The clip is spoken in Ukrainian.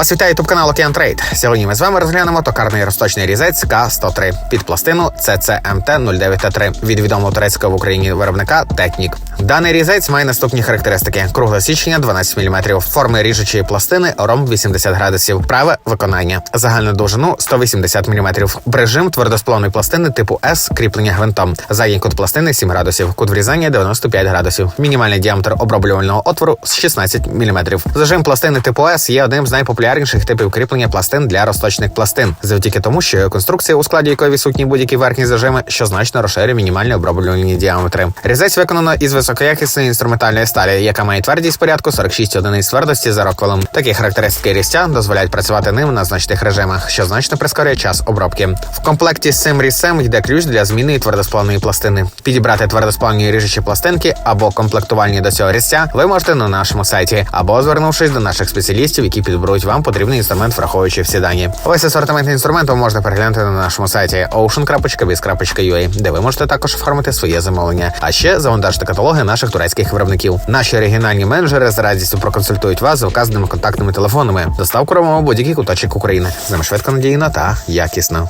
Вас вітає ютуб канал Океан Трейд. Сьогодні ми з вами розглянемо токарний розточний різець К103 під пластину CCMT 09 3 від відомого турецького в Україні виробника Технік. Даний різець має наступні характеристики: кругле січення 12 мм, форми ріжучої пластини ромб 80 градусів, праве виконання, загальну довжину 180 мм, прижим твердосплавної пластини типу С, кріплення гвинтом, задній кут пластини 7 градусів, кут врізання 95 градусів, мінімальний діаметр оброблювального отвору 16 мм. Зажим пластини типу С є одним з найпопулярніших типів кріплення пластин для розточних пластин, завдяки тому, що його конструкція, у складі якої відсутні будь-які верхні зажими, що значно розширює мінімальні оброблювальні діаметри. Різець виконано із високоякісної інструментальної сталі, яка має твердість порядку 46 одиниць твердості за роквелом. Такі характеристики різця дозволяють працювати ним на значних режимах, що значно прискорює час обробки. В комплекті з цим різцем йде ключ для зміни твердосплавної пластини. Підібрати твердосплавні ріжучі пластинки або комплектувальні до цього різця ви можете на нашому сайті, або звернувшись до наших спеціалістів, які підберуть вам потрібний інструмент, враховуючи всі дані. Весь асортимент інструменту можна переглянути на нашому сайті ocean.biz.ua, де ви можете також оформити своє замовлення. А ще завантажити каталоги наших турецьких виробників. Наші регіональні менеджери з радістю проконсультують вас за вказаними контактними телефонами. Доставку робимо будь-який куточок України. З нами швидко надійно та якісно.